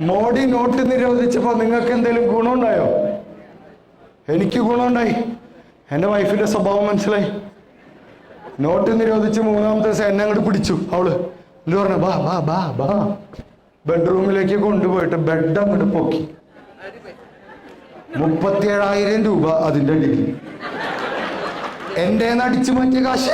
Modi not നിരോധിച്ചപ്പോൾ നിങ്ങൾക്ക് എന്തെങ്കിലും ഗുണമുണ്ടായോ? എനിക്ക് ഗുണമുണ്ടായി. എന്റെ വൈഫിന്റെ സ്വഭാവം മനസ്സിലായി. നോട്ട് നിരോധിച്ച് മൂന്നാമത്തെ ദിവസം എന്നെ അങ്ങോട്ട് പിടിച്ചു അവൾ. എന്ത് പറഞ്ഞു ബാ ബാ ബാ ബാ. ബെഡ്റൂമിലേക്ക് കൊണ്ടുപോയിട്ട് ബെഡ് അങ്ങോട്ട് പൊക്കി. മുപ്പത്തിയേഴായിരം രൂപ അതിന്റെ ഡിഗ്രി എന്റെ അടിച്ചു മാറ്റിയ കാശ്.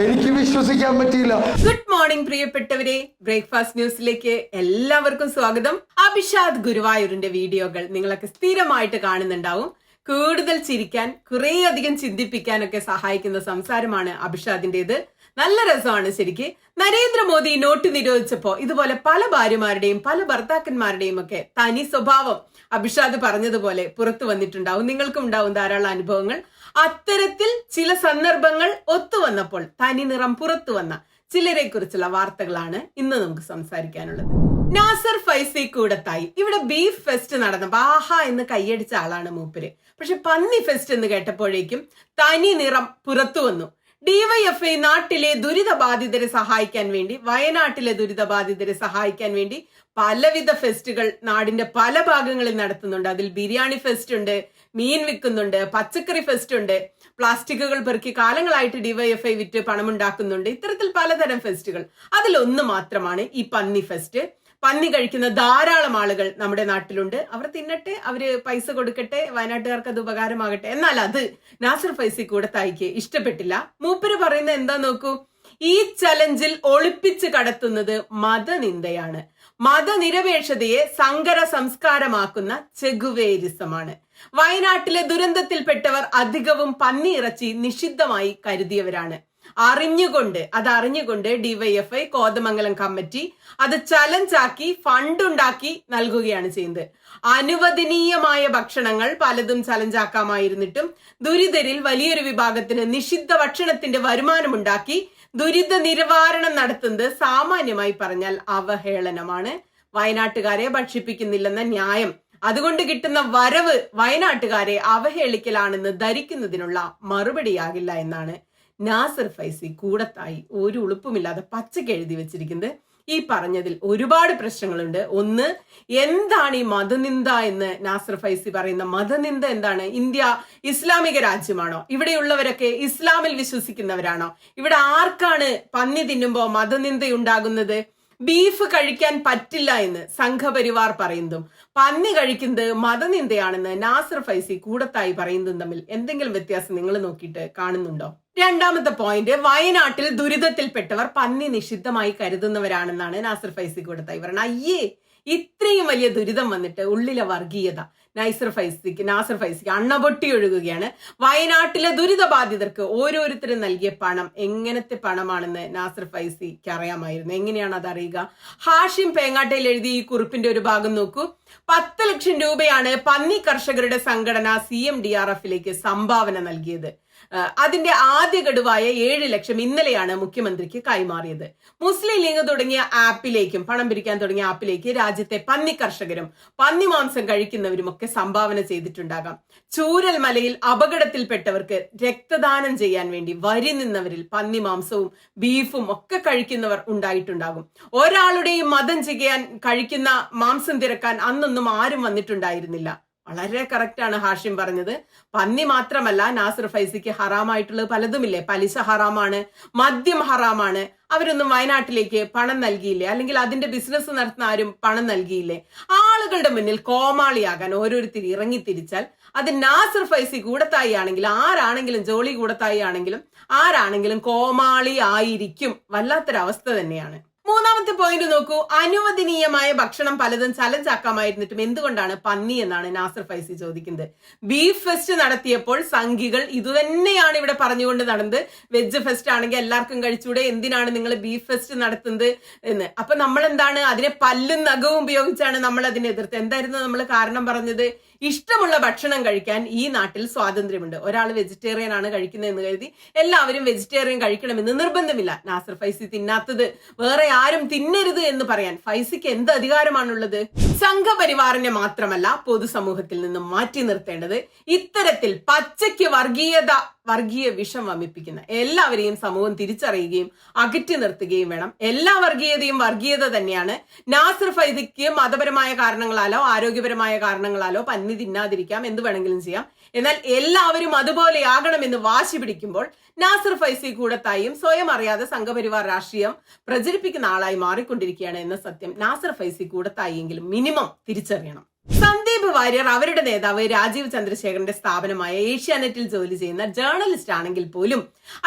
എനിക്ക് വിശ്വസിക്കാൻ പറ്റിയില്ല. ഗുഡ് മോർണിംഗ് പ്രിയപ്പെട്ടവരെ. ബ്രേക്ക്ഫാസ്റ്റ് ന്യൂസിലേക്ക് എല്ലാവർക്കും സ്വാഗതം. അഭിഷാദ് ഗുരുവായൂരിന്റെ വീഡിയോകൾ നിങ്ങളൊക്കെ സ്ഥിരമായിട്ട് കാണുന്നുണ്ടാവും. കൂടുതൽ ചിരിക്കാൻ കുറേ അധികം ചിന്തിപ്പിക്കാനൊക്കെ സഹായിക്കുന്ന സംസാരമാണ് അഭിഷാദിന്റേത്. നല്ല രസമാണ് ശരിക്ക്. നരേന്ദ്രമോദി നോട്ട് നിരോധിച്ചപ്പോ ഇതുപോലെ പല ഭാര്യമാരുടെയും പല ഭർത്താക്കന്മാരുടെയും ഒക്കെ തനി സ്വഭാവം അഭിഷാദ് പറഞ്ഞതുപോലെ പുറത്തു വന്നിട്ടുണ്ടാവും. നിങ്ങൾക്കും ഉണ്ടാവും ധാരാളം അനുഭവങ്ങൾ. അത്തരത്തിൽ ചില സന്ദർഭങ്ങൾ ഒത്തുവന്നപ്പോൾ തനി നിറം പുറത്തു വന്ന ചിലരെ കുറിച്ചുള്ള വാർത്തകളാണ് ഇന്ന് നമുക്ക് സംസാരിക്കാനുള്ളത്. നാസർ ഫൈസി കൂടത്തായി. ഇവിടെ ബീഫ് ഫെസ്റ്റ് നടന്നപ്പോ ആഹാ എന്ന് കൈയടിച്ച ആളാണ് മൂപ്പര്. പക്ഷെ പന്നി ഫെസ്റ്റ് എന്ന് കേട്ടപ്പോഴേക്കും തനി നിറം പുറത്തു വന്നു. ഡിവൈഎഫ്ഐ നാട്ടിലെ ദുരിതബാധിതരെ സഹായിക്കാൻ വേണ്ടി വയനാട്ടിലെ ദുരിതബാധിതരെ സഹായിക്കാൻ വേണ്ടി പലവിധ ഫെസ്റ്റുകൾ നാടിന്റെ പല ഭാഗങ്ങളിൽ നടത്തുന്നുണ്ട്. അതിൽ ബിരിയാണി ഫെസ്റ്റ് ഉണ്ട് മീൻ വിൽക്കുന്നുണ്ട് പച്ചക്കറി ഫെസ്റ്റ് ഉണ്ട് പ്ലാസ്റ്റിക്കുകൾ പെറുക്കി കാലങ്ങളായിട്ട് ഡിവൈഎഫ്ഐ വിറ്റ് പണമുണ്ടാക്കുന്നുണ്ട് ഇത്തരത്തിൽ പലതരം ഫെസ്റ്റുകൾ അതിലൊന്ന് മാത്രമാണ് ഈ പന്നി ഫെസ്റ്റ് പന്നി കഴിക്കുന്ന ധാരാളം ആളുകൾ നമ്മുടെ നാട്ടിലുണ്ട്. അവർ തിന്നട്ടെ അവർ പൈസ കൊടുക്കട്ടെ വയനാട്ടുകാർക്ക് അത് ഉപകാരമാകട്ടെ. എന്നാൽ അത് നാസർ ഫൈസി കൂടെ തായിക്ക് ഇഷ്ടപ്പെട്ടില്ല. മൂപ്പര് പറയുന്ന എന്താ നോക്കൂ? ഈ ചലഞ്ചിൽ ഒളിപ്പിച്ച് കടത്തുന്നത് മതനിന്ദയാണ്. മതനിരപേക്ഷതയെ സങ്കര സംസ്കാരമാക്കുന്ന ചെഗുവേരിസമാണ്. വയനാട്ടിലെ ദുരന്തത്തിൽപ്പെട്ടവർ അധികവും പന്നിയിറച്ചി നിഷിദ്ധമായി കരുതിയവരാണ്. അറിഞ്ഞുകൊണ്ട് അത് അറിഞ്ഞുകൊണ്ട് ഡിവൈഎഫ്ഐ കോതമംഗലം കമ്മിറ്റി അത് ചലഞ്ചാക്കി ഫണ്ടുണ്ടാക്കി നൽകുകയാണ് ചെയ്യുന്നത് അനുവദനീയമായ ഭക്ഷണങ്ങൾ പലതും ചലഞ്ചാക്കാമായിരുന്നിട്ടും ദുരിതരിൽ വലിയൊരു വിഭാഗത്തിന് നിഷിദ്ധ ഭക്ഷണത്തിന്റെ വരുമാനമുണ്ടാക്കി ദുരിത നിവാരണം നടത്തുന്നത് സാമാന്യമായി പറഞ്ഞാൽ അവഹേളനമാണ്. വയനാട്ടുകാരെ ഭക്ഷിപ്പിക്കുന്നില്ലെന്ന ന്യായം. അതുകൊണ്ട് കിട്ടുന്ന വരവ് വയനാട്ടുകാരെ അവഹേളിക്കലാണെന്ന് ധരിക്കുന്നതിനുള്ള മറുപടിയാകില്ല എന്നാണ് നാസർ ഫൈസി കൂടത്തായി ഒരു ഉളുപ്പുമില്ലാതെ പച്ചക്ക് എഴുതി വെച്ചിരിക്കുന്നത്. ഈ പറഞ്ഞതിൽ ഒരുപാട് പ്രശ്നങ്ങളുണ്ട്. ഒന്ന് എന്താണ് ഈ മതനിന്ദ എന്ന് നാസർ ഫൈസി പറയുന്ന മതനിന്ദ എന്താണ്? ഇന്ത്യ ഇസ്ലാമിക രാജ്യമാണോ? ഇവിടെയുള്ളവരൊക്കെ ഇസ്ലാമിൽ വിശ്വസിക്കുന്നവരാണോ? ഇവിടെ ആർക്കാണ് പന്നി തിന്നുമ്പോൾ മതനിന്ദ ഉണ്ടാകുന്നത് ബീഫ് കഴിക്കാൻ പറ്റില്ല എന്ന് സംഘപരിവാർ പറയുന്നതും പന്നി കഴിക്കുന്നത് മതനിന്ദയാണെന്ന് നാസർ ഫൈസി കൂടത്തായി പറയുന്നതും തമ്മിൽ എന്തെങ്കിലും വ്യത്യാസം നിങ്ങൾ നോക്കിയിട്ട് കാണുന്നുണ്ടോ? രണ്ടാമത്തെ പോയിന്റ് വയനാട്ടിൽ ദുരിതത്തിൽപ്പെട്ടവർ പന്നി നിഷിദ്ധമായി കരുതുന്നവരാണെന്നാണ് നാസർ ഫൈസി കൂടത്തായി പറയുന്നത്. അയ്യേ ഇത്രയും വലിയ ദുരിതം വന്നിട്ട് ഉള്ളിലെ വർഗീയത നൈസർ ഫൈസിക്ക് നാസർ ഫൈസിക്ക് അണ്ണപൊട്ടി ഒഴുകുകയാണ്. വയനാട്ടിലെ ദുരിതബാധിതർക്ക് ഓരോരുത്തരും നൽകിയ പണം എങ്ങനത്തെ പണമാണെന്ന് നാസർ ഫൈസിക്ക് അറിയാമായിരുന്നു. എങ്ങനെയാണ് അത് അറിയുക ഹാഷിം പേങ്ങാട്ടയിൽ എഴുതി ഈ കുറിപ്പിന്റെ ഒരു ഭാഗം നോക്കൂ. പത്ത് ലക്ഷം രൂപയാണ് പന്നി കർഷകരുടെ സംഘടന സി എം ഡി ആർ എഫിലേക്ക് സംഭാവന നൽകിയത്. അതിന്റെ ആദ്യ ഗഡുവായ ഏഴ് ലക്ഷം ഇന്നലെയാണ് മുഖ്യമന്ത്രിക്ക് കൈമാറിയത്. മുസ്ലിം ലീഗ് തുടങ്ങിയ ആപ്പിലേക്കും പണം പിരിക്കാൻ തുടങ്ങിയ ആപ്പിലേക്ക് രാജ്യത്തെ പന്നി കർഷകരും പന്നി മാംസം കഴിക്കുന്നവരും ഒക്കെ സംഭാവന ചെയ്തിട്ടുണ്ടാകാം. ചൂരൽ മലയിൽ അപകടത്തിൽപ്പെട്ടവർക്ക് രക്തദാനം ചെയ്യാൻ വേണ്ടി വരി നിന്നവരിൽ പന്നി മാംസവും ബീഫും ഒക്കെ കഴിക്കുന്നവർ ഉണ്ടായിട്ടുണ്ടാകും. ഒരാളുടെയും മതം ചെയ്യാൻ കഴിക്കുന്ന മാംസം തിരക്കാൻ അന്നൊന്നും ആരും വന്നിട്ടുണ്ടായിരുന്നില്ല. വളരെ കറക്റ്റ് ആണ് ഹാഷിം പറഞ്ഞത്. പന്നി മാത്രമല്ല നാസർ ഫൈസിക്ക് ഹറാമായിട്ടുള്ളത് പലതുമില്ലേ? പലിശ ഹറാമാണ് മദ്യം ഹറാമാണ്. അവരൊന്നും വയനാട്ടിലേക്ക് പണം നൽകിയില്ലേ? അല്ലെങ്കിൽ അതിന്റെ ബിസിനസ് നടത്തുന്ന ആരും പണം നൽകിയില്ലേ? ആളുകളുടെ മുന്നിൽ കോമാളിയാകാൻ ഓരോരുത്തർ ഇറങ്ങി തിരിച്ചാൽ അത് നാസർ ഫൈസി കൂടത്തായി ആണെങ്കിലും ആരാണെങ്കിലും ജോളി കൂടത്തായി ആണെങ്കിലും ആരാണെങ്കിലും കോമാളി ആയിരിക്കും. വല്ലാത്തൊരവസ്ഥ തന്നെയാണ്. മൂന്നാമത്തെ പോയിന്റ് നോക്കൂ. അനുവദനീയമായ ഭക്ഷണം പലതും ചലഞ്ച് ആക്കാമായിരുന്നിട്ടും എന്തുകൊണ്ടാണ് പന്നി എന്നാണ് നാസർ ഫൈസി ചോദിക്കുന്നത്. ബീഫ് ഫെസ്റ്റ് നടത്തിയപ്പോൾ സംഘികൾ ഇതുതന്നെയാണ് ഇവിടെ പറഞ്ഞുകൊണ്ട് നടന്നത്. വെജ് ഫെസ്റ്റ് ആണെങ്കിൽ എല്ലാവർക്കും കഴിച്ചൂടെ എന്തിനാണ് നിങ്ങൾ ബീഫ് ഫെസ്റ്റ് നടത്തുന്നത് എന്ന്. അപ്പൊ നമ്മൾ എന്താണ് അതിനെ പല്ലും നഖവും ഉപയോഗിച്ചാണ് നമ്മൾ അതിനെ എതിർത്ത് എന്തായിരുന്നു നമ്മൾ കാരണം പറഞ്ഞത്? ഇഷ്ടമുള്ള ഭക്ഷണം കഴിക്കാൻ ഈ നാട്ടിൽ സ്വാതന്ത്ര്യമുണ്ട്. ഒരാൾ വെജിറ്റേറിയൻ ആണ് കഴിക്കുന്നത് എന്ന് കരുതി എല്ലാവരും വെജിറ്റേറിയൻ കഴിക്കണമെന്ന് നിർബന്ധമില്ല. നാസർ ഫൈസി തിന്നാത്തത് വേറെ ആരും തിന്നരുത് എന്ന് പറയാൻ ഫൈസിക്ക് എന്ത് അധികാരമാണുള്ളത്? സംഘപരിവാറിനെ മാത്രമല്ല പൊതുസമൂഹത്തിൽ നിന്നും മാറ്റി നിർത്തേണ്ടത് ഇത്തരത്തിൽ പച്ചയ്ക്ക് വർഗീയത വർഗീയ വിഷം വമിപ്പിക്കുന്ന എല്ലാവരെയും സമൂഹം തിരിച്ചറിയുകയും അകറ്റി നിർത്തുകയും വേണം. എല്ലാ വർഗീയതയും വർഗീയത തന്നെയാണ്. നാസർ ഫൈദിക്ക് മതപരമായ കാരണങ്ങളാലോ ആരോഗ്യപരമായ കാരണങ്ങളാലോ പന്നി തിന്നാതിരിക്കാം. എന്ത് വേണമെങ്കിലും ചെയ്യാം. എന്നാൽ എല്ലാവരും അതുപോലെയാകണമെന്ന് വാശി പിടിക്കുമ്പോൾ നാസർ ഫൈസി കൂടത്തായും സ്വയം അറിയാതെ സംഘപരിവാർ രാഷ്ട്രീയം പ്രചരിപ്പിക്കുന്ന ആളായി മാറിക്കൊണ്ടിരിക്കുകയാണ് എന്ന സത്യം നാസർ ഫൈസി കൂടത്തായെങ്കിലും മിനിമം തിരിച്ചറിയണം. സന്ദീപ് വാര്യർ അവരുടെ നേതാവ് രാജീവ് ചന്ദ്രശേഖരന്റെ സ്ഥാപനമായ ഏഷ്യാനെറ്റിൽ ജോലി ചെയ്യുന്ന ജേർണലിസ്റ്റ് ആണെങ്കിൽ പോലും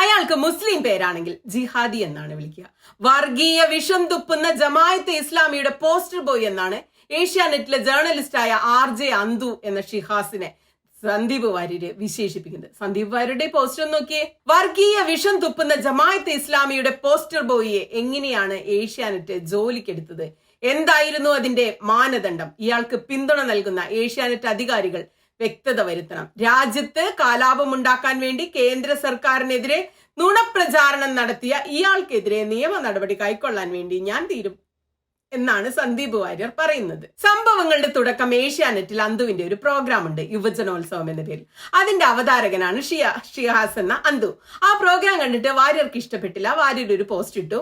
അയാൾക്ക് മുസ്ലിം പേരാണെങ്കിൽ ജിഹാദി എന്നാണ് വിളിക്കുക. വർഗീയ വിഷം തുപ്പുന്ന ജമായത്ത് ഇസ്ലാമിയുടെ പോസ്റ്റർ ബോയ് എന്നാണ് ഏഷ്യാനെറ്റിലെ ജേർണലിസ്റ്റായ ആർ ജെ അന്തു എന്ന ഷിഹാസിനെ സന്ദീപ് വാര്യര് വിശേഷിപ്പിക്കുന്നത്. സന്ദീപ് വാര്യരുടെ പോസ്റ്റർ നോക്കിയേ. വർഗീയ വിഷം തുപ്പുന്ന ജമായത്ത് ഇസ്ലാമിയുടെ പോസ്റ്റർ ബോയിയെ എങ്ങനെയാണ് ഏഷ്യാനെറ്റ് ജോലിക്കെടുത്തത് എന്തായിരുന്നു അതിന്റെ മാനദണ്ഡം? ഇയാൾക്ക് പിന്തുണ നൽകുന്ന ഏഷ്യാനെറ്റ് അധികാരികൾ വ്യക്തത വരുത്തണം. രാജ്യത്ത് കാലാപമുണ്ടാക്കാൻ വേണ്ടി കേന്ദ്ര സർക്കാരിനെതിരെ നുണപ്രചാരണം നടത്തിയ ഇയാൾക്കെതിരെ നിയമ നടപടി കൈക്കൊള്ളാൻ വേണ്ടി ഞാൻ തീരും എന്നാണ് സന്ദീപ് വാര്യർ പറയുന്നത്. സംഭവങ്ങളുടെ തുടക്കം ഏഷ്യാനെറ്റിൽ അന്തുവിന്റെ ഒരു പ്രോഗ്രാം ഉണ്ട് യുവജനോത്സവം എന്ന പേരിൽ. അതിന്റെ അവതാരകനാണ് ഷിയ ഷിഹാസ് എന്ന അന്തു. ആ പ്രോഗ്രാം കണ്ടിട്ട് വാര്യർക്ക് ഇഷ്ടപ്പെട്ടില്ല. വാര്യർ ഒരു പോസ്റ്റ് ഇട്ടു.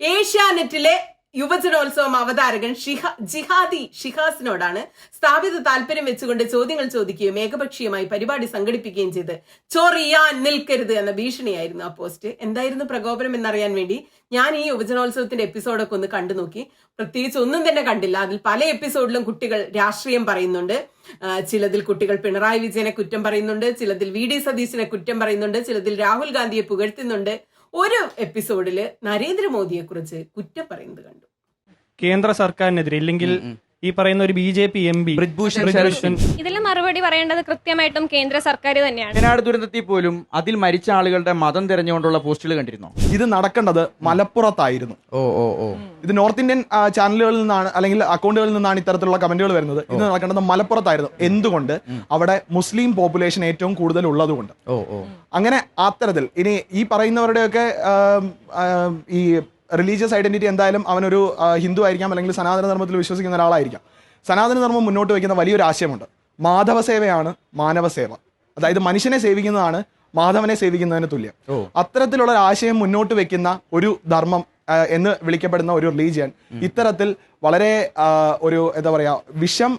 ഏഷ്യാനെറ്റിലെ യുവജനോത്സവം അവതാരകൻ ഷിഹ ജിഹാദി ഷിഹാസിനോടാണ് സ്ഥാപിത താല്പര്യം വെച്ചുകൊണ്ട് ചോദ്യങ്ങൾ ചോദിക്കുകയും ഏകപക്ഷീയമായി പരിപാടി സംഘടിപ്പിക്കുകയും ചെയ്ത് ചോറിയാൻ നിൽക്കരുത് എന്ന ഭീഷണിയായിരുന്നു ആ പോസ്റ്റ്. എന്തായിരുന്നു പ്രകോപനം എന്നറിയാൻ വേണ്ടി ഞാൻ ഈ യുവജനോത്സവത്തിന്റെ എപ്പിസോഡൊക്കെ ഒന്ന് കണ്ടു നോക്കി. പ്രത്യേകിച്ച് ഒന്നും തന്നെ കണ്ടില്ല. അതിൽ പല എപ്പിസോഡിലും കുട്ടികൾ രാഷ്ട്രീയം പറയുന്നുണ്ട്. ചിലതിൽ കുട്ടികൾ പിണറായി വിജയനെ കുറ്റം പറയുന്നുണ്ട്. ചിലതിൽ വി ഡി സതീശിനെ കുറ്റം പറയുന്നുണ്ട്. ചിലതിൽ രാഹുൽ ഗാന്ധിയെ പുകഴ്ത്തുന്നുണ്ട്. ഒരു എപ്പിസോഡിൽ നരേന്ദ്രമോദിയെ കുറിച്ച് കുറ്റം പറയുന്നത് കണ്ടു. കേന്ദ്ര സർക്കാരിനെതിരെ ഇല്ലെങ്കിൽ ഈ പറയുന്ന ഒരു B J P M P Brijbhushan ഇതിൽ മറുപടി പറയേണ്ടത് കൃത്യമായിട്ടും കേന്ദ്ര സർക്കാർ തന്നെയാണ്. വയനാട് ദുരന്തത്തിൽ പോലും അതിൽ മരിച്ച ആളുകളുടെ മതം തിരഞ്ഞുകൊണ്ടുള്ള പോസ്റ്റുകൾ കണ്ടിരുന്നു? ഇത് നടക്കേണ്ടത് മലപ്പുറത്തായിരുന്നു. ഓ ഓ ഓ. ഇത് നോർത്ത് ഇന്ത്യൻ ആ, ചാനലുകളിൽ നിന്നാണ് അല്ലെങ്കിൽ അക്കൗണ്ടുകളിൽ നിന്നാണ് ഇത്തരത്തിലുള്ള കമന്റുകൾ വരുന്നത്. ഇത് നടക്കേണ്ടത് മലപ്പുറത്തായിരുന്നു. എന്തുകൊണ്ട്? അവിടെ മുസ്ലിം പോപ്പുലേഷൻ ഏറ്റവും കൂടുതൽ ഉള്ളതുകൊണ്ട്. ഓ ഓ. അങ്ങനെ അത്തരത്തിൽ ഇനി ഈ പറയുന്നവരുടെയൊക്കെ ആം, ആം, ഈ റിലീജിയസ് ഐഡന്റിറ്റി എന്തായാലും അവനൊരു ഹിന്ദു ആയിരിക്കാം അല്ലെങ്കിൽ സനാതന ധർമ്മത്തിൽ വിശ്വസിക്കുന്ന ഒരാളായിരിക്കാം. സനാതന ധർമ്മം മുന്നോട്ട് വയ്ക്കുന്ന വലിയൊരു ആശയമുണ്ട്. മാധവ സേവയാണ് മാനവ സേവ അതായത് മനുഷ്യനെ സേവിക്കുന്നതാണ് മാധവനെ സേവിക്കുന്നതിന് തുല്യം. അത്തരത്തിലുള്ള ആശയം മുന്നോട്ട് വെക്കുന്ന ഒരു ധർമ്മം എന്ന് വിളിക്കപ്പെടുന്ന ഒരു റിലീജിയൻ ഇത്തരത്തിൽ വളരെ ഒരു എന്താ പറയുക വിഷം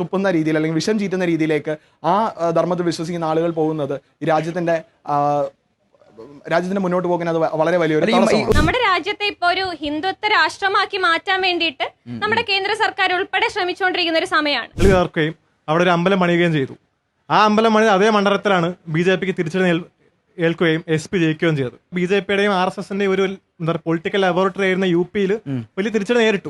തുപ്പുന്ന രീതിയിൽ അല്ലെങ്കിൽ വിഷം ചീറ്റുന്ന രീതിയിലേക്ക് ആ ധർമ്മത്തിൽ വിശ്വസിക്കുന്ന ആളുകൾ പോകുന്നത് ഈ രാജ്യത്തിന്റെ രാജ്യത്തിന്റെ മുന്നോട്ട് പോകുന്നത് അത് വളരെ വലിയൊരു നമ്മുടെ രാജ്യത്തെ ഇപ്പൊ ഒരു ഹിന്ദുത്വ രാഷ്ട്രമാക്കി മാറ്റാൻ വേണ്ടിയിട്ട് നമ്മുടെ കേന്ദ്ര സർക്കാർ ഉൾപ്പെടെ ശ്രമിച്ചുകൊണ്ടിരിക്കുന്ന ഒരു സമയമാണ്. അവിടെ ഒരു അമ്പലം പണിയുകയും ചെയ്തു. ആ അമ്പലം പണി അതേ മണ്ഡലത്തിലാണ് ബി ജെ പിക്ക് തിരിച്ചടി ഏൽ- ഏൽക്കുകയും എസ് പി ജയിക്കുകയും ചെയ്തത്. ബി ജെ പിയുടെയും ആർ എസ് എസിന്റെയും ഒരു എന്താ പറയുക പൊളിറ്റിക്കൽ ലബോറട്ടറി ആയിരുന്ന യു പിയിൽ വലിയ തിരിച്ചടി നേരിട്ടു.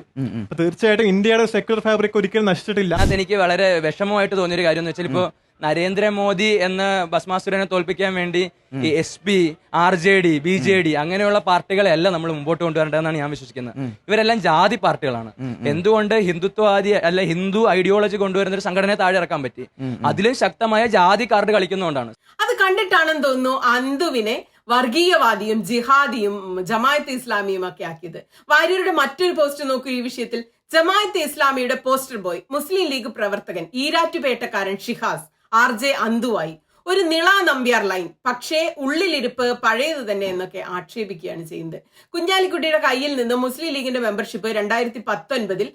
തീർച്ചയായിട്ടും ഇന്ത്യയുടെ സെക്യുലർ ഫാബ്രിക് ഒരിക്കലും നശിച്ചിട്ടില്ല. അതെനിക്ക് വളരെ വിഷമമായിട്ട് തോന്നിയൊരു കാര്യം എന്ന് വെച്ചാൽ ഇപ്പോ നരേന്ദ്രമോദി എന്ന ഭസ്മാസുരനെ തോൽപ്പിക്കാൻ വേണ്ടി ഈ S P R J D B J D അങ്ങനെയുള്ള പാർട്ടികളെ അല്ല നമ്മൾ മുമ്പോട്ട് കൊണ്ടുവരേണ്ടതെന്നാണ് ഞാൻ വിശ്വസിക്കുന്നത്. ഇവരെല്ലാം ജാതി പാർട്ടികളാണ്. എന്തുകൊണ്ട് ഹിന്ദുത്വവാദി അല്ല ഹിന്ദു ഐഡിയോളജി കൊണ്ടുവരുന്ന ഒരു സംഘടനയെ താഴെ ഇറക്കാൻ പറ്റി? അതിലും ശക്തമായ ജാതി കാർഡ് കളിക്കുന്നതുകൊണ്ടാണ്. അത് കണ്ടിട്ടാണെന്ന് തോന്നുന്നു അന്തുവിനെ വർഗീയവാദിയും ജിഹാദിയും ജമായത്ത് ഇസ്ലാമിയും ഒക്കെ ആക്കിയത്. വാര്യരുടെ മറ്റൊരു പോസ്റ്റ് നോക്കൂ ഈ വിഷയത്തിൽ. ജമായത്ത് ഇസ്ലാമിയുടെ പോസ്റ്റർ ബോയ് മുസ്ലിം ലീഗ് പ്രവർത്തകൻ ഈരാറ്റുപേട്ടക്കാരൻ ഷിഹാസ്. ആർ ജെ അന്തുവായി. ഒരു നിള നമ്പ്യാർ ലൈൻ പക്ഷേ ഉള്ളിലിരിപ്പ് പഴയത് തന്നെ എന്നൊക്കെ ആക്ഷേപിക്കുകയാണ് ചെയ്യുന്നത്. കുഞ്ഞാലിക്കുട്ടിയുടെ കയ്യിൽ നിന്ന് മുസ്ലിം ലീഗിന്റെ മെമ്പർഷിപ്പ് രണ്ടായിരത്തി പത്തൊൻപതിൽ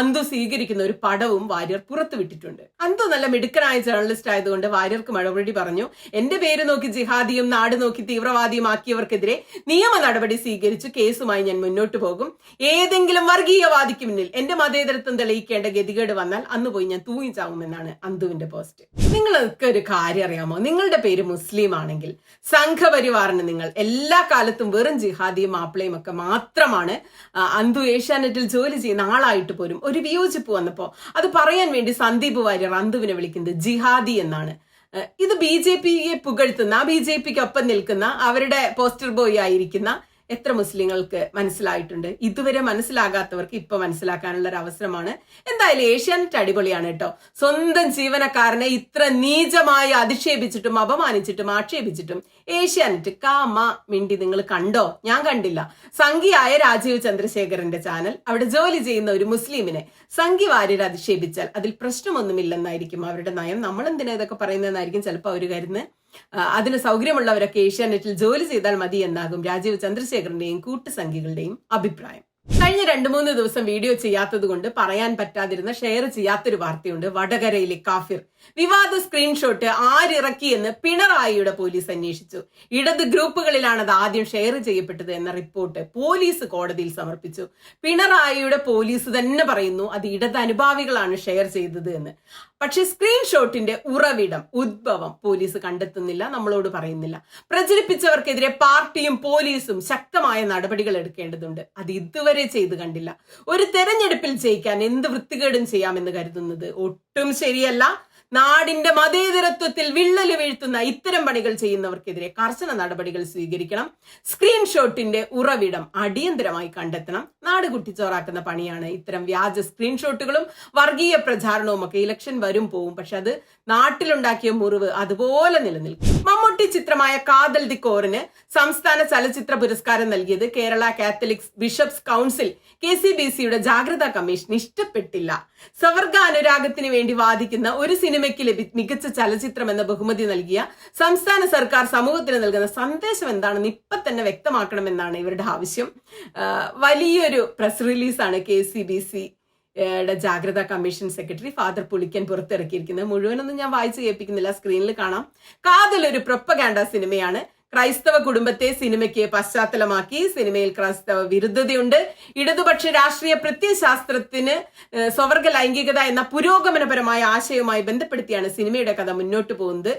അന്തു സ്വീകരിക്കുന്ന ഒരു പടവും വാര്യർ പുറത്തുവിട്ടിട്ടുണ്ട്. അന്തു നല്ല മിടുക്കനായ ജേർണലിസ്റ്റ് ആയതുകൊണ്ട് വാര്യർക്ക് മറുപടി പറഞ്ഞു എന്റെ പേര് നോക്കി ജിഹാദിയും നാട് നോക്കി തീവ്രവാദിയും ആക്കിയവർക്കെതിരെ നിയമ നടപടി സ്വീകരിച്ച് കേസുമായി ഞാൻ മുന്നോട്ട് പോകും. ഏതെങ്കിലും വർഗീയവാദിക്ക് മുന്നിൽ എന്റെ മതേതരത്വം തെളിയിക്കേണ്ട ഗതികേട് വന്നാൽ അന്ന് പോയി ഞാൻ തൂങ്ങിച്ചാവുമെന്നാണ് അന്തുവിന്റെ പോസ്റ്റ് നിങ്ങൾക്ക് ഒരു കാര്യം അറിയാമോ? നിങ്ങളുടെ പേര് മുസ്ലിം ആണെങ്കിൽ സംഘപരിവാറിന് നിങ്ങൾ എല്ലാ കാലത്തും വെറും ജിഹാദിയും മാപ്പിളയും ഒക്കെ മാത്രമാണ് അന്തു ഏഷ്യാനെറ്റിൽ ജോലി ചെയ്യുന്ന ആളായിട്ട് പോലും ഒരു വിയോജിപ്പ് വന്നപ്പോ അത് പറയാൻ വേണ്ടി സന്ദീപ് വാര്യർ അന്തുവിനെ വിളിക്കുന്നത് ജിഹാദി എന്നാണ്. ഇത് ബി ജെ പിയെ പുകഴ്ത്തുന്ന ബി ജെ പിക്ക് ഒപ്പം നിൽക്കുന്ന അവരുടെ പോസ്റ്റർ ബോയ് ആയിരിക്കുന്ന എത്ര മുസ്ലിങ്ങൾക്ക് മനസ്സിലായിട്ടുണ്ട്? ഇതുവരെ മനസ്സിലാകാത്തവർക്ക് ഇപ്പൊ മനസ്സിലാക്കാനുള്ള ഒരു അവസരമാണ്. എന്തായാലും ഏഷ്യാനെറ്റ് അടിപൊളിയാണ് കേട്ടോ. സ്വന്തം ജീവനക്കാരനെ ഇത്ര നീചമായി അധിക്ഷേപിച്ചിട്ടും അപമാനിച്ചിട്ടും ആക്ഷേപിച്ചിട്ടും ഏഷ്യാനെറ്റ് കാമ മിണ്ടി നിങ്ങൾ കണ്ടോ? ഞാൻ കണ്ടില്ല. സംഘിയായ രാജീവ് ചന്ദ്രശേഖരന്റെ ചാനൽ അവിടെ ജോലി ചെയ്യുന്ന ഒരു മുസ്ലിമിനെ സംഘി വാര്യർ അധിക്ഷേപിച്ചാൽ അതിൽ പ്രശ്നമൊന്നുമില്ലെന്നായിരിക്കും അവരുടെ നയം. നമ്മൾ എന്തിനാ ഇതൊക്കെ പറയുന്നതെന്നായിരിക്കും ചിലപ്പോൾ അവർ കരുതുന്നത് ആ, അതിന് സൗകര്യമുള്ളവരൊക്കെ ഏഷ്യാനെറ്റിൽ ജോലി ചെയ്താൽ മതി എന്നാകും രാജീവ് ചന്ദ്രശേഖരന്റെയും കൂട്ടുസംഖ്യകളുടെയും അഭിപ്രായം. കഴിഞ്ഞ രണ്ടു മൂന്ന് ദിവസം വീഡിയോ ചെയ്യാത്തത് കൊണ്ട് പറയാൻ പറ്റാതിരുന്ന ഷെയർ ചെയ്യാത്തൊരു വാർത്തയുണ്ട്. വടകരയിലെ കാഫിർ. വിവാദ സ്ക്രീൻഷോട്ട് ആരിറക്കി എന്ന് പിണറായിയുടെ പോലീസ് അന്വേഷിച്ചു. ഇടത് ഗ്രൂപ്പുകളിലാണ് അത് ആദ്യം ഷെയർ ചെയ്യപ്പെട്ടത് എന്ന റിപ്പോർട്ട് പോലീസ് കോടതിയിൽ സമർപ്പിച്ചു. പിണറായിയുടെ പോലീസ് തന്നെ പറയുന്നു അത് ഇടത് അനുഭാവികളാണ് ഷെയർ ചെയ്തത് എന്ന്. പക്ഷെ സ്ക്രീൻഷോട്ടിന്റെ ഉറവിടം ഉദ്ഭവം പോലീസ് കണ്ടെത്തുന്നില്ല നമ്മളോട് പറയുന്നില്ല. പ്രചരിപ്പിച്ചവർക്കെതിരെ പാർട്ടിയും പോലീസും ശക്തമായ നടപടികൾ എടുക്കേണ്ടതുണ്ട്. അത് ഇതുവരെ ചെയ്തു കണ്ടില്ല. ഒരു തെരഞ്ഞെടുപ്പിൽ ജയിക്കാൻ എന്ത് വൃത്തികേടും ചെയ്യാമെന്ന് കരുതുന്നത്? ഒട്ടും ശരിയല്ല. നാടിന്റെ മതേതരത്വത്തിൽ വിള്ളൽ വീഴ്ത്തുന്ന ഇത്തരം പണികൾ ചെയ്യുന്നവർക്കെതിരെ കർശന നടപടികൾ സ്വീകരിക്കണം. സ്ക്രീൻഷോട്ടിന്റെ ഉറവിടം അടിയന്തരമായി കണ്ടെത്തണം. നാട് കുട്ടിച്ചോറാക്കുന്ന പണിയാണ് ഇത്തരം വ്യാജ സ്ക്രീൻഷോട്ടുകളും വർഗീയ പ്രചാരണവും ഒക്കെ ഇലക്ഷൻ വരും പോവും. പക്ഷെ അത് നാട്ടിലുണ്ടാക്കിയ മുറിവ് അതുപോലെ നിലനിൽക്കും. മമ്മൂട്ടി ചിത്രമായ കാതൽ ദി കോറിന് സംസ്ഥാന ചലച്ചിത്ര പുരസ്കാരം നൽകിയത് Kerala Catholics bishops council. K C B സിയുടെ ജാഗ്രതാ കമ്മീഷൻ ഇഷ്ടപ്പെട്ടില്ല. സവർഗ അനുരാഗത്തിന് വേണ്ടി വാദിക്കുന്ന ഒരു സിനിമയ്ക്ക് ലഭി മികച്ച ചലച്ചിത്രം എന്ന ബഹുമതി നൽകിയ സംസ്ഥാന സർക്കാർ സമൂഹത്തിന് നൽകുന്ന സന്ദേശം എന്താണെന്ന് ഇപ്പൊ തന്നെ വ്യക്തമാക്കണമെന്നാണ് ഇവരുടെ ആവശ്യം. വലിയൊരു പ്രസ് റിലീസാണ് കെ സി ബി സി യുടെ ജാഗ്രതാ കമ്മീഷൻ സെക്രട്ടറി ഫാദർ പുളിക്കൻ പുറത്തിറക്കിയിരിക്കുന്നത്. മുഴുവനൊന്നും ഞാൻ വായിച്ചു കേൾപ്പിക്കുന്നില്ല. സ്ക്രീനിൽ കാണാം. കാതലൊരു പ്രൊപ്പഗാൻഡ സിനിമയാണ്. ക്രൈസ്തവ കുടുംബത്തെ സിനിമയ്ക്ക് പശ്ചാത്തലമാക്കി സിനിമയിൽ ക്രൈസ്തവ വിരുദ്ധതയുണ്ട്. ഇടതുപക്ഷ രാഷ്ട്രീയ പ്രത്യയശാസ്ത്രത്തിന് സ്വവർഗ ലൈംഗികത എന്ന പുരോഗമനപരമായ ആശയവുമായി ബന്ധപ്പെടുത്തിയാണ് സിനിമയുടെ കഥ മുന്നോട്ട് പോകുന്നത്.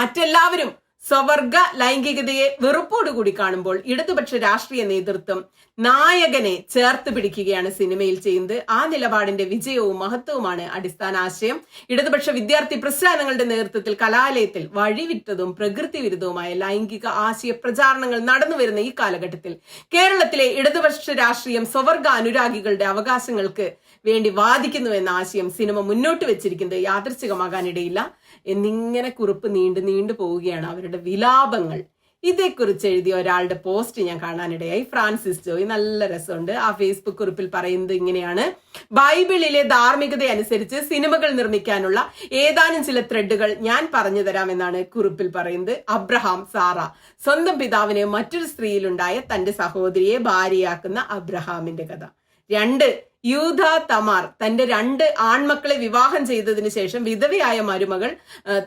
മറ്റെല്ലാവരും സ്വവർഗ ലൈംഗികതയെ വെറുപ്പോടുകൂടി കാണുമ്പോൾ ഇടതുപക്ഷ രാഷ്ട്രീയ നേതൃത്വം നായകനെ ചേർത്ത് പിടിക്കുകയാണ് സിനിമയിൽ ചെയ്യുന്നത്. ആ നിലപാടിന്റെ വിജയവും മഹത്വവുമാണ് അടിസ്ഥാന ആശയം ഇടതുപക്ഷ വിദ്യാർത്ഥി പ്രസ്ഥാനങ്ങളുടെ നേതൃത്വത്തിൽ കലാലയത്തിൽ വഴിവിറ്റതും പ്രകൃതി വിരുദ്ധവുമായ ലൈംഗിക ആശയ പ്രചാരണങ്ങൾ നടന്നു വരുന്ന ഈ കാലഘട്ടത്തിൽ കേരളത്തിലെ ഇടതുപക്ഷ രാഷ്ട്രീയം സ്വവർഗ അനുരാഗികളുടെ അവകാശങ്ങൾക്ക് വേണ്ടി വാദിക്കുന്നു എന്ന ആശയം സിനിമ മുന്നോട്ട് വെച്ചിരിക്കുന്നത് യാദൃച്ഛികമാകാനിടയില്ല എന്നിങ്ങനെ കുറിപ്പ് നീണ്ടു നീണ്ടു പോവുകയാണ് അവരുടെ വിലാപങ്ങൾ. ഇതേക്കുറിച്ച് എഴുതിയ ഒരാളുടെ പോസ്റ്റ് ഞാൻ കാണാനിടയായി. ഫ്രാൻസിസ് ജോയി. നല്ല രസമുണ്ട്. ആ ഫേസ്ബുക്ക് കുറിപ്പിൽ പറയുന്നത് ഇങ്ങനെയാണ്. ബൈബിളിലെ ധാർമ്മികത അനുസരിച്ച് സിനിമകൾ നിർമ്മിക്കാനുള്ള ഏതാനും ചില ത്രെഡുകൾ ഞാൻ പറഞ്ഞു തരാമെന്നാണ് കുറിപ്പിൽ പറയുന്നത്. Abraham Sarah. സ്വന്തം പിതാവിനെ മറ്റൊരു സ്ത്രീയിലുണ്ടായ തന്റെ സഹോദരിയെ ഭാര്യയാക്കുന്ന അബ്രഹാമിന്റെ കഥ. രണ്ട് യൂത തമാർ തന്റെ രണ്ട് ആൺമക്കളെ വിവാഹം ചെയ്തതിനു ശേഷം വിധവയായ മരുമകൾ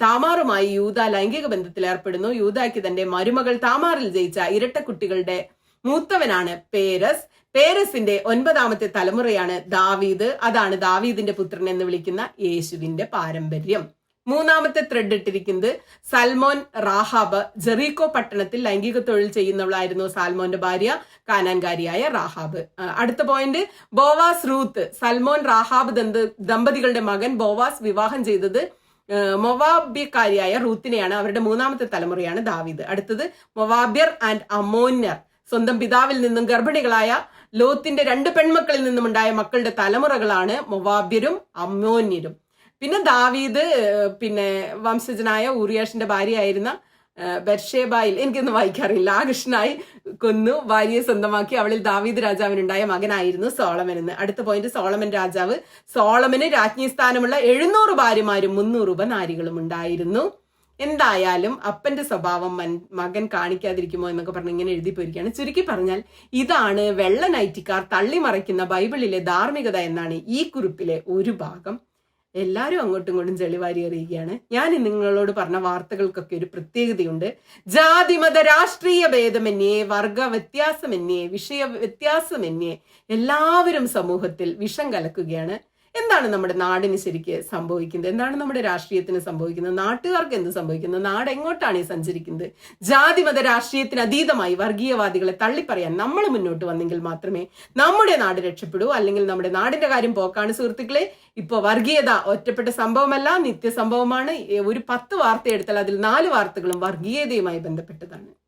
താമാറുമായി യൂത ലൈംഗിക ബന്ധത്തിൽ ഏർപ്പെടുന്നു. യൂതയ്ക്ക് തന്റെ മരുമകൾ താമാറിൽ ജയിച്ച ഇരട്ട കുട്ടികളുടെ മൂത്തവനാണ് പേരസ്. പേരസിന്റെ ഒൻപതാമത്തെ തലമുറയാണ് ദാവീദ്. അതാണ് ദാവീദിന്റെ പുത്രൻ എന്ന് വിളിക്കുന്ന യേശുവിന്റെ പാരമ്പര്യം. മൂന്നാമത്തെ ത്രെഡ് ഇട്ടിരിക്കുന്നത് സൽമോൻ റാഹാബ് ജെറീക്കോ പട്ടണത്തിൽ ലൈംഗിക തൊഴിൽ ചെയ്യുന്നവളായിരുന്നു സാൽമോന്റെ ഭാര്യ കാനാൻകാരിയായ റാഹാബ്. അടുത്ത point Boaz Ruth Salmon Rahab ദമ്പതികളുടെ മകൻ ബോവാസ് വിവാഹം ചെയ്തത് മൊവാബ്യക്കാരിയായ റൂത്തിനെയാണ്. അവരുടെ മൂന്നാമത്തെ തലമുറയാണ് ദാവീദ്. അടുത്തത് മൊവാബ്യർ ആൻഡ് അമോന്യർ. സ്വന്തം പിതാവിൽ നിന്നും ഗർഭിണികളായ ലോത്തിന്റെ രണ്ട് പെൺമക്കളിൽ നിന്നും ഉണ്ടായ മക്കളുടെ തലമുറകളാണ് മൊവാബ്യരും അമ്മോന്യരും പിന്നെ ദാവീദ് പിന്നെ വംശജനായ ഊറിയാഷിന്റെ ഭാര്യയായിരുന്ന ബർഷേബായിൽ എനിക്കൊന്നും വായിക്കാറില്ല ആ കൃഷ്ണനായി കൊന്നു ഭാര്യയെ സ്വന്തമാക്കി അവളിൽ ദാവീദ് രാജാവിനുണ്ടായ മകനായിരുന്നു സോളമൻ എന്ന് അടുത്ത പോയിന്റ് സോളമൻ രാജാവ്. സോളമന് രാജ്ഞി സ്ഥാനമുള്ള എഴുന്നൂറ് ഭാര്യമാരും മുന്നൂറ് ഉപനാരികളും ഉണ്ടായിരുന്നു. എന്തായാലും അപ്പന്റെ സ്വഭാവം മൻ മകൻ കാണിക്കാതിരിക്കുമോ എന്നൊക്കെ പറഞ്ഞ് ഇങ്ങനെ എഴുതി പോയിരിക്കുകയാണ്. ചുരുക്കി പറഞ്ഞാൽ ഇതാണ് വെള്ള നൈറ്റിക്കാർ തള്ളിമറയ്ക്കുന്ന ബൈബിളിലെ ധാർമ്മികത എന്നാണ് ഈ കുറിപ്പിലെ ഒരു ഭാഗം. എല്ലാവരും അങ്ങോട്ടും ഇങ്ങോട്ടും ചെളിവാരി എറിയുകയാണ്. ഞാൻ നിങ്ങളോട് പറഞ്ഞ വാർത്തകൾക്കൊക്കെ ഒരു പ്രത്യേകതയുണ്ട്. ജാതിമത രാഷ്ട്രീയ ഭേദമന്യേ വർഗ വ്യത്യാസമന്യേ വിഷയ വ്യത്യാസമന്യേ എല്ലാവരും സമൂഹത്തിൽ വിഷം കലക്കുകയാണ്. എന്താണ് നമ്മുടെ നാടിന് ശരിക്ക് സംഭവിക്കുന്നത്? എന്താണ് നമ്മുടെ രാഷ്ട്രീയത്തിന് സംഭവിക്കുന്നത്? നാട്ടുകാർക്ക് എന്ത് സംഭവിക്കുന്നത്? നാട് എങ്ങോട്ടാണ് ഈ സഞ്ചരിക്കുന്നത്? ജാതിമത രാഷ്ട്രീയത്തിന് അതീതമായി വർഗീയവാദികളെ തള്ളിപ്പറയാൻ നമ്മൾ മുന്നോട്ട് വന്നെങ്കിൽ മാത്രമേ നമ്മുടെ നാട് രക്ഷപ്പെടൂ. അല്ലെങ്കിൽ നമ്മുടെ നാടിന്റെ കാര്യം പോക്കാണ് സുഹൃത്തുക്കളെ. ഇപ്പൊ വർഗീയത ഒറ്റപ്പെട്ട സംഭവമല്ല നിത്യ സംഭവമാണ് ഒരു പത്ത് വാർത്ത എടുത്താൽ അതിൽ നാല് വാർത്തകളും വർഗീയതയുമായി ബന്ധപ്പെട്ടതാണ്.